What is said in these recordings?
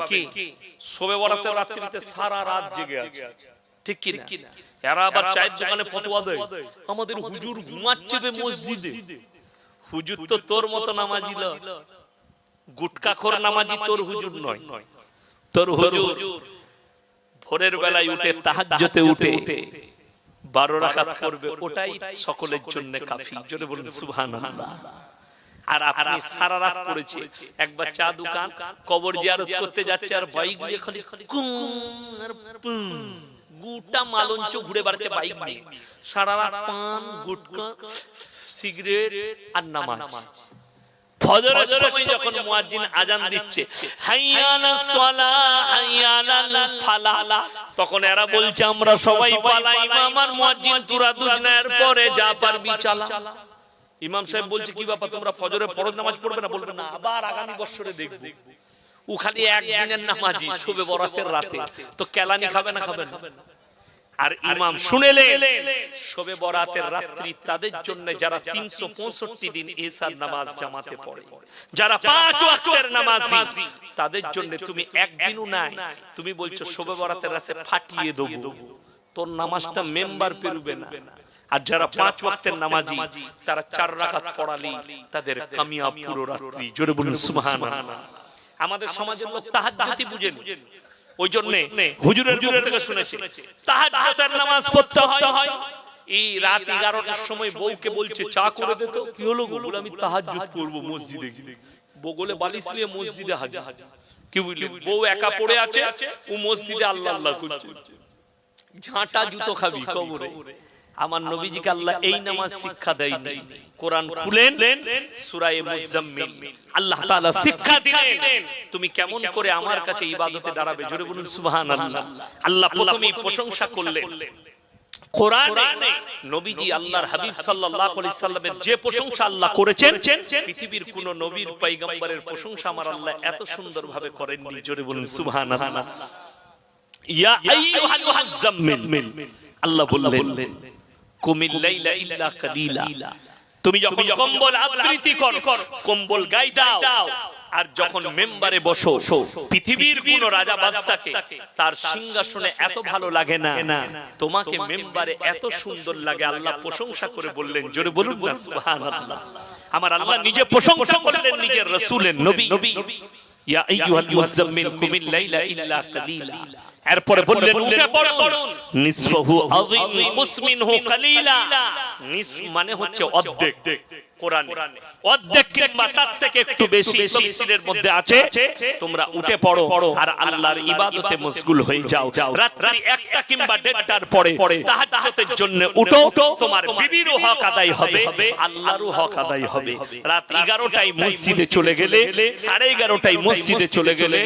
পাবেন কি? শোবে বরাতের রাত্রিতে সারা রাত জেগে আছে। ঠিক কি না? এরা আবার চায়ের দোকানে ফতোয়া দেয়। আমাদের হুজুর ঘুমাচ্ছে বে মসজিদে। হুজুর তো তোর মতো নামাজি লয় গুটকাখোর নামাজি তোর হুজুর নয়। তোর হুজুর ভোরের বেলায় উঠে তাহাজ্জতে উঠে। বারো রাকাত করবে ওটাই সকলের জন্য কাফি। জোরে বলুন সুবহানাল্লাহ। আর আপনি সারা রাত পড়েছে। একবার চা দোকান কবর জিয়ারত করতে যাচ্ছে আর বাইক নিয়ে খালি। গুটা মালঞ্চ ঘুরে বেড়াচ্ছে বাইক নিয়ে। সারা রাত পান গুটকা সিগারেট আর নামাজ। ফজরের সময় যখন মুয়াজ্জিন আজান দিচ্ছে হাইয়ালাস হাইয়ালাল ফালাহ তখন এরা বলছে আমরা সবাই পালাই আমার মুয়াজ্জিন তুরা দুজনের পরে যা পারবি চালা। ইমাম সাহেব বলছে কি ব্যাপার তোমরা ফজরে ফরজ নামাজ পড়বে না? বলবে না। আবার আগামী বছরে দেখব। ও খালি একদিনের নামাজি শুবে বরাতের রাতে। তো কেলানি খাবে না খাবে না? আর ইমাম শুনেলেন শবে বরাতের রাত্রি তাদের জন্য যারা তিনশো পঁয়ষট্টি দিন এসার নামাজ জামাতে পড়ে। যারা পাঁচ ওয়াক্তের নামাজি তাদের জন্য তুমি একদিনও নাই। তুমি বলছো শবে বরাতের রাতে ফাটিয়ে দেবো। তোর নামাজটা মেম্বার পেরুবে না। আর যারা পাঁচ ওয়াক্তের নামাজি তারা চার রাকাত পড়ালি তাদের কামিয়াব পুরো রাত্রি। জোরে বলুন সুবহানাল্লাহ। আমাদের সমাজের লোক তাহাজ্জুদি বুঝেন। ওই জন্য হুজুরের মুখ থেকে শুনেছি। তাহাজ্জুদের নামাজ পড়তে হয়। এই রাত এগারোটার সময় বউকে বলছে চা করে দে তো কি হলো গো? আমি তাহাজ্জুদ পড়ব মসজিদে গিয়ে। বগলে বালিশ নিয়ে মসজিদে হাজির কি বুঝলি বউ একা পড়ে আছে ও মসজিদে আল্লাহ আল্লাহ করছে। ঝাঁটা জুতো খাবি কবরে আমার নবীজিকে আল্লাহ এই নামাজ শিক্ষা দেয়নি কোরআন খুলেন সূরায়ে মুজাম্মিল। আল্লাহ তাআলা শিক্ষা দিলেন। তুমি কেমন করে আমার কাছে ইবাদতে দাঁড়াবে? জোরে বলুন সুবহানাল্লাহ। আল্লাহ প্রথমেই প্রশংসা করলেন। কোরআনে নবীজি আল্লাহর হাবিব সাল্লাল্লাহু আলাইহি সাল্লামের যে প্রশংসা আল্লাহ করেছেন পৃথিবীর কোন নবীর পয়গম্বরের প্রশংসা আমার আল্লাহ এত সুন্দরভাবে করেননি। জোরে বলুন সুবহানাল্লাহ। ইয়া আইয়ুহাল মুজাম্মিল আল্লাহ বললেন কুমিল ইল্লা কালিলা। তুমি যখন কম্বল আবৃত্তি করো কম্বল গাই দাও আর যখন মেম্বারে বসো পৃথিবীর কোন রাজা বাদশাকে তার সিংহাসনে এত ভালো লাগে না। তোমাকে মেম্বারে এত সুন্দর লাগে আল্লাহ প্রশংসা করে বললেন জোরে বলুন না সুবহানাল্লাহ। আমার আল্লাহ নিজে প্রশংসা করলেন নিজের রাসূলের নবী। ইয়া আইয়ুহাল মুজাম্মিল কুমিল লাইলা ইল্লা কালিলা। এরপরে বললেন উঠে পড়ুন। নিসফহু আযিম মুসমিনহু কালিলা। নিস মানে হচ্ছে অর্ধেক। কোরআনে। অর্ধেক কিংবা তার থেকে একটু বেশি তাফসীরের মধ্যে আছে তোমরা উঠে পড়ো আর আল্লাহর ইবাদতে মশগুল হয়ে যাও। রাত্রি একটা কিংবা দেড়টার পরে তাহাজ্জুদের জন্য উঠো তোমার বিবিরও হক আদায় হবে আল্লাহরও হক আদায় হবে। রাত 11টায় মসজিদে চলে গেলে 11:30টায় মসজিদে চলে গেলে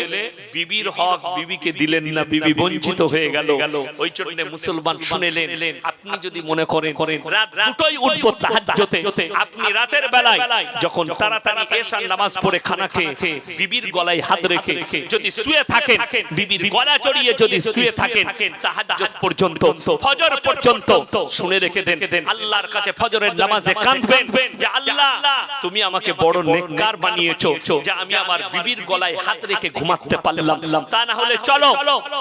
বিবির হক বিবিকে দিলেন না বিবি বঞ্চিত হয়ে গেল। ওই জন্য মুসলমান শুনেলেন আপনি যদি মনে করেন রাত দুটোই উঠবো তাহাজ্জুদে আপনি রাতের বেলায় যখন তাড়াতাড়ি এশার নামাজ পড়ে খানা খেয়ে বিবির গলায় হাত রেখে যদি শুয়ে থাকেন বিবির গলা জড়িয়ে যদি শুয়ে থাকেন তাহাজ্জুদ পর্যন্ত ফজর পর্যন্ত শুনে রেখে দেন আল্লাহর কাছে ফজরের নামাজে কাঁদবেন যে আল্লাহ তুমি আমাকে বড় নেককার বানিয়েছো যে আমি আমার বিবির গলায় হাত রেখে ঘুমাতে পারলাম। তা না হলে চলো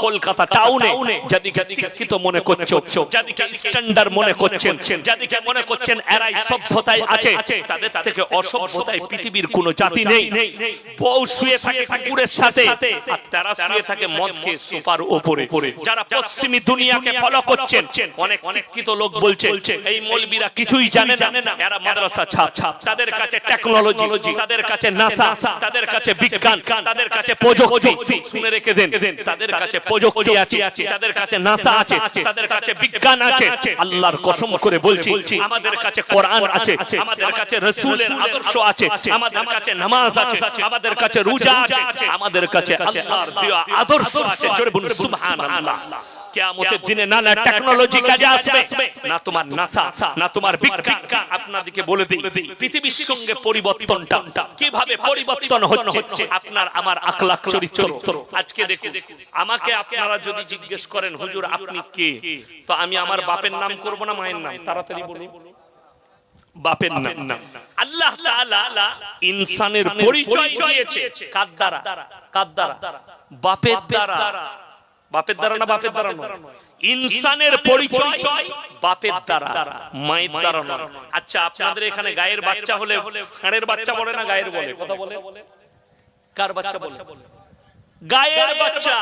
কলকাতা টাউনে যাদিকে শিক্ষিত মনে করছ যাদিকে স্ট্যান্ডার্ড মনে করছেন যাদিকে মনে করছেন এরাই সভ্যতায় আছে তাদের থেকে অসভ্যতায় পৃথিবীর কোন জাতি নেই। বউ শুয়ে থাকে কুকুরের সাথে আর তারা শুয়ে থাকে মদ খেয়ে সোফার উপরে যারা পশ্চিমী দুনিয়াকে ফলো করছেন অনেক শিক্ষিত লোক বলছে এই মৌলবীরা কিছুই জানে না। এরা মাদ্রাসা ছাপ। তাদের কাছে টেকনোলজি তাদের কাছে নাসা তাদের কাছে বিজ্ঞান তাদের কাছে প্রযুক্তি শুনে রেখে দেন। তাদের কাছে প্রযুক্তি আছে। তাদের কাছে নাসা আছে তাদের কাছে বিজ্ঞান আছে। আল্লাহর কসম করে বলছি আমাদের কাছে কোরআন আছে। আমাদের কাছে রসুলের আদর্শ আছে আমাদের কাছে নামাজ আছে আমাদের কাছে রোজা আছে আমাদের কাছে আল্লাহর দেওয়া আদর্শ আছে। জোরে বলুন সুবহানাল্লাহ। কিয়ামতের দিনে না না টেকনোলজি কাজে আসবে। না তোমার নাসা না তোমার বিজ্ঞান। আপনাদেরকে বলে দিই পৃথিবীর সঙ্গে পরিবর্তনটা। কীভাবে পরিবর্তন হচ্ছে? আপনার আমার আখলাক চরিত্র। আজকে দেখুন আমাকে আপনারা যদি জিজ্ঞেস করেন হুজুর আপনি কে? তো আমি আমার বাপের নাম করব না মায়ের নাম? তাড়াতাড়ি বলুন। বাপের নাম। আল্লাহ তাআলা ইনসানের পরিচয় দিয়েছে। কার দ্বারা? কার দ্বারা? বাপের দ্বারা। বাপের দ্বারা। না বাপের দ্বারা নয়? ইনসানের পরিচয় বাপের দ্বারা মায়ের দ্বারা নয়। আচ্ছা আপনাদের এখানে গায়ের বাচ্চা হলে ষাঁড়ের বাচ্চা বলে না গায়ের বলে? কথা বলে। কার বাচ্চা বলে? গায়ের বাচ্চা।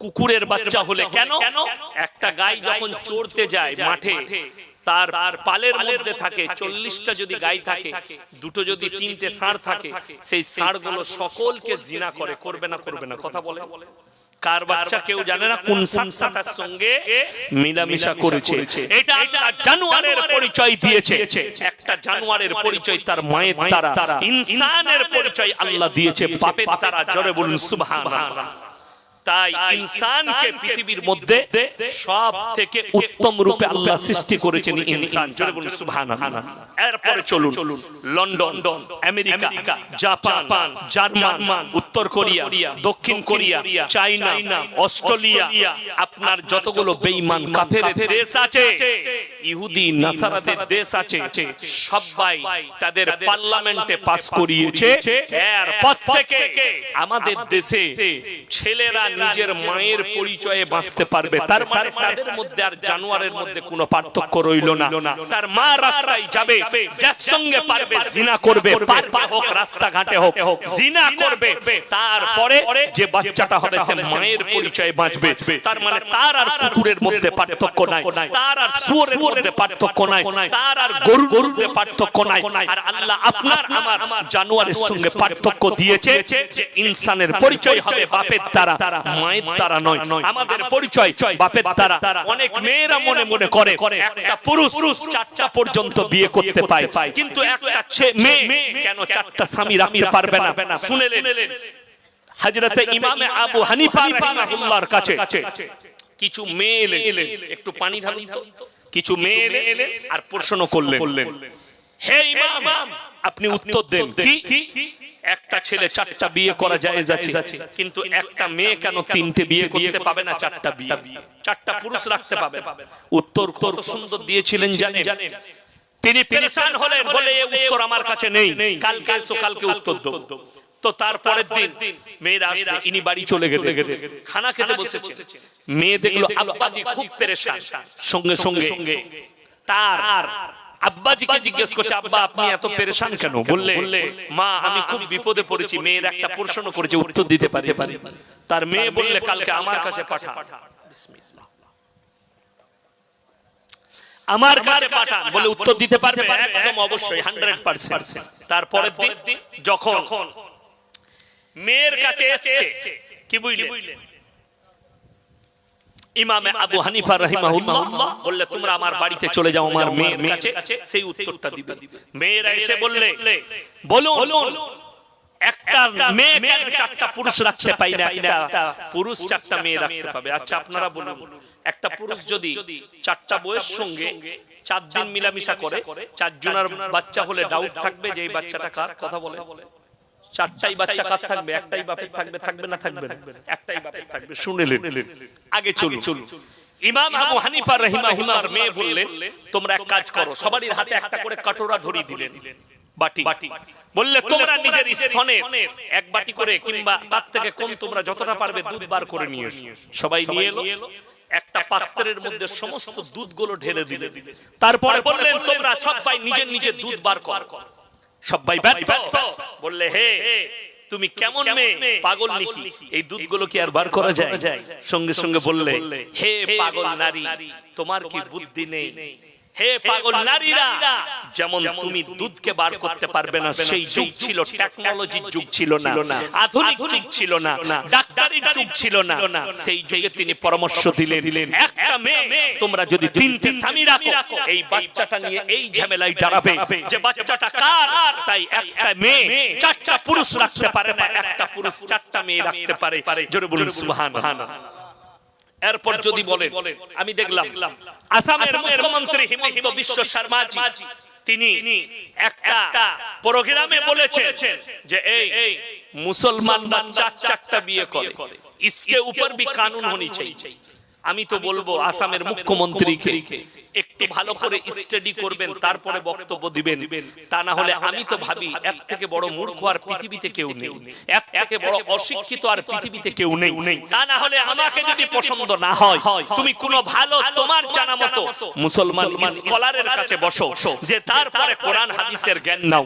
কুকুরের বাচ্চা হলে কেন? একটা গাই যখন চড়তে যায় মাঠে তার পালের মধ্যে থাকে চল্লিশটা যদি গাই থাকে দুটো যদি তিনটে ষাঁড় থাকে সেই ষাঁড়গুলো সকলকে জিনা করে করবে না করবে না কথা বলে? কার বাচ্চা কেউ জানে না কোন ষাঁড়টা সঙ্গে মিলামিশা করেছে। এটা আল্লাহ জানোয়ারের পরিচয় দিয়েছে। একটা জানোয়ারের পরিচয় তার মায়ের ইনসানের পরিচয় আল্লাহ দিয়েছে। বাপের দ্বারা জোরে বলুন সুবহানাল্লাহ। তাই ইনসানকে পৃথিবীর মধ্যে সব থেকে উত্তম রূপে আল্লাহ সৃষ্টি করেছেন ইনসান। জোরে বলুন সুবহানাল্লাহ। এরপরে চলুন, লন্ডন, আমেরিকা, জাপান, জার্মান, উত্তর কোরিয়া, দক্ষিণ কোরিয়া, চাইনা, অস্ট্রেলিয়া, আপনার যতগুলো বেঈমান কাফের দেশ আছে, ইহুদি, নাসারাদের দেশ আছে, সবাই তাদের পার্লামেন্টে পাস করিয়েছে। এরপর থেকে আমাদের দেশে ছেলেরা নিজের মায়ের পরিচয়ে বাঁচতে পারবে। তার মানে তাদের মধ্যে আর জানোয়ারের মধ্যে কোনো পার্থক্য রইল না। তার মা রাস্তায় যাবে যার সঙ্গে পারবে জিনা করবে পারবে হোক রাস্তাঘাটে হোক জিনা করবে। তারপরে যে বাচ্চাটা হবে সে মায়ের পরিচয়ে বাঁচবে। তার মানে তার আর কুকুরের মধ্যে পার্থক্য নাই। তার আর শুয়োরের মধ্যে পার্থক্য নাই। তার আর গরু গরুতে পার্থক্য নাই। আর আল্লাহ আপনার আমার জানোয়ারের সঙ্গে পার্থক্য দিয়েছে যে ইনসানের পরিচয় হবে বাপের দ্বারা মায়ের দ্বারা নয়। আমাদের পরিচয় বাপের দ্বারা অনেক মেয়েরা মনে মনে করে একটা পুরুষ চারটা পর্যন্ত বিয়ে করতে পায় কিন্তু একটা মেয়ে কেন চারটা স্বামী রাখতে পারবে না? শুনেলেন হযরতে ইমামে আবু হানিফা রাহিমাহুল্লাহর কাছে। কিছু। মেয়ে এলেন। একটু পানি ঢালুন তো। কিছু মেয়ে এলেন আর প্রশ্ন করলেন। হে ইমাম আপনি উত্তর দেন। কি? একটা ছেলে চারটা বিয়ে করা যায় যাচ্ছে কিন্তু একটা মেয়ে কেন তিনটে বিয়ে করতে পাবে না? চারটা বিয়ে। চারটা পুরুষ রাখতে পাবে উত্তর কত সুন্দর দিয়েছিলেন জানেন। তিনি পেরেশান হলেন বলে উত্তর আমার কাছে নেই। কালকে এসো কালকে উত্তর দেবো। তো তারপরের দিন মেয়েরা আসবে। ইনি বাড়ি চলে গেলে খানা খেতে বসেছে। মেয়ে দেখল আব্বাজি খুব পেরেশান। সঙ্গে সঙ্গে তার আব্বাজিকে জিজ্ঞেস করছে আব্বা আপনি এত পেরেশান কেন? বললে মা আমি খুব বিপদে পড়েছি। মেয়ের একটা প্রশ্ন করেছে উত্তর দিতে পারি। তার মেয়ে বললে কালকে আমার কাছে পাঠা বিসমিল্লাহ। আমার কাছে পাঠান। বলে উত্তর দিতে পারবে? একদম অবশ্যই হান্ড্রেড পার্সেন্ট তারপরের দিন যখন মেয়ের কাছে এসছে কি বুঝলে? ইমামে আবু হানিফা রহিমাহুল্লাহ বললে তোমরা আমার বাড়িতে চলে যাও আমার মেয়ের কাছে। সেই উত্তরটা দিবে। মেয়েরা এসে বললে বলুন। একটা মেয়ে কেন চারটা পুরুষ রাখতে পাই না একটা? পুরুষ চারটা মেয়ে রাখতে পাবে। আচ্ছা আপনারা বলুন একটা পুরুষ যদি চারটা বইয়ের সঙ্গে চার দিন মিলামিশা করে চারজনের বাচ্চা হলে ডাউট থাকবে যে এই বাচ্চাটা কার কথা বলে। চারটাই বাচ্চা কার থাকবে একটাই বাপের থাকবে থাকবে না থাকবে একটাই বাপের থাকবে। শুনেলেন আগে চলুন। চলুন। ইমাম আবু হানিফা রহিমাহুল্লাহর মেয়ে বললেন তোমরা এক কাজ করো। সবারই হাতে একটা করে কাটোরা ধরিয়ে দিলেন। বাটি। বললে তোমরা নিজের স্থনে এক বাটি করে কিংবা তার থেকে কম তোমরা যতটা পারবে দুধ বার করে নিয়ে সবাই নিয়ে এলো। একটা পাত্রের মধ্যে সমস্ত দুধগুলো ঢেলে দিলে। তারপরে বললেন তোমরা সবাই নিজের নিজের দুধ বার কর। সবাই ব্যর্থ। বললে হে তুমি কেমন মেয়ে? পাগল নাকি? এই দুধগুলো কি আর বার করা যায়? সঙ্গে সঙ্গে বললে হে পাগল নারী তোমার কি বুদ্ধি নেই? হে পাগল নারীরা যেমন তুমি দুধকে বার করতে পারবে না সেই যুগ ছিল টেকনোলজির যুগ ছিল না আধুনিক যুগ ছিল না ডাক্তারির যুগ ছিল না সেই যুগে তিনি পরামর্শ দিলেন একটা মেয়ে তোমরা যদি তিনটে স্বামী রাখো এই বাচ্চাটা নিয়ে এই ঝামেলায় দাঁড়াবে যে বাচ্চাটা কার? তাই একটা মেয়ে চারটা পুরুষ রাখতে পারে না একটা পুরুষ চারটা মেয়ে রাখতে পারে। জোরে বলুন সুবহানাল্লাহ। এরপর যদি বলেন আমি দেখলাম আসামের মুখ্যমন্ত্রী হিমন্ত বিশ্ব শর্মাজি তিনি একটা প্রোগ্রামে বলেছেন যে এই মুসলমানরা চার চারটা বিয়ে করে इसके ऊपर भी कानून होनी चाहिए আমি তো বলব আসামের মুখ্যমন্ত্রীকে একটু ভালো করে স্টাডি করবেন তারপরে বক্তব্য দিবেন। তা না হলে আমি তো ভাবি এক থেকে বড় মূর্খ আর পৃথিবীতে কেউ নেই। এক থেকে বড় অশিক্ষিত আর পৃথিবীতে কেউ নেই। তা না হলে আমাকে যদি পছন্দ না হয় তুমি কোনো ভালো তোমার জানা মতো মুসলমান স্কলারের কাছে বসো যে তারপরে কোরআন হাদিসের জ্ঞান নাও।